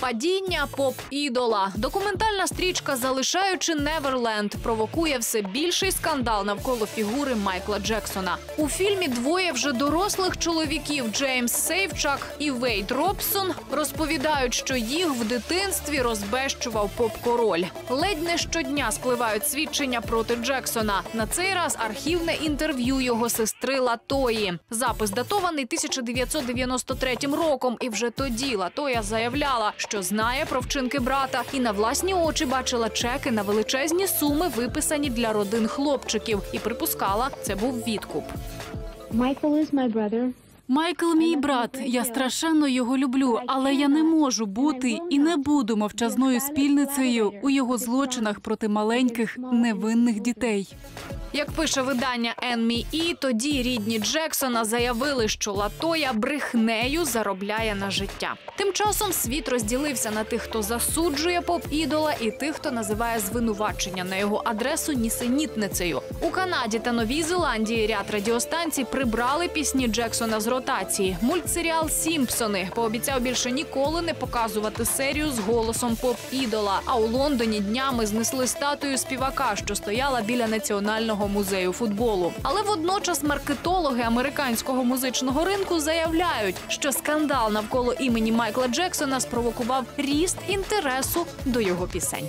Падіння поп-ідола. Документальна стрічка Залишаючи Неверленд провокує все більший скандал навколо фігури Майкла Джексона. У фільмі двоє вже дорослих чоловіків Джеймс Сейвчак і Вейд Робсон розповідають, що їх в дитинстві розбещував поп-король. Ледь не щодня спливають свідчення проти Джексона. На цей раз архівне інтерв'ю його сестри Латої. Запис датований 1993 роком, і вже тоді Латоя заявляла, що знає про вчинки брата, і на власні очі бачила чеки на величезні суми, виписані для родин хлопчиків, і припускала, це був відкуп. Is my brother. Майкл, мій брат. Я страшенно його люблю, але я не можу бути і не буду мовчазною спільницею у його злочинах проти маленьких невинних дітей. Як пише видання NME, тоді рідні Джексона заявили, що Латоя брехнею заробляє на життя. Тим часом світ розділився на тих, хто засуджує поп-ідола, і тих, хто називає звинувачення на його адресу нісенітницею. У Канаді та Новій Зеландії ряд радіостанцій прибрали пісні Джексона з ротації. Мультсеріал Сімпсони пообіцяв більше ніколи не показувати серію з голосом поп-ідола. А у Лондоні днями знесли статую співака, що стояла біля національного музею футболу. Але водночас маркетологи американського музичного ринку заявляють, що скандал навколо імені Майкла Джексона спровокував ріст інтересу до його пісень.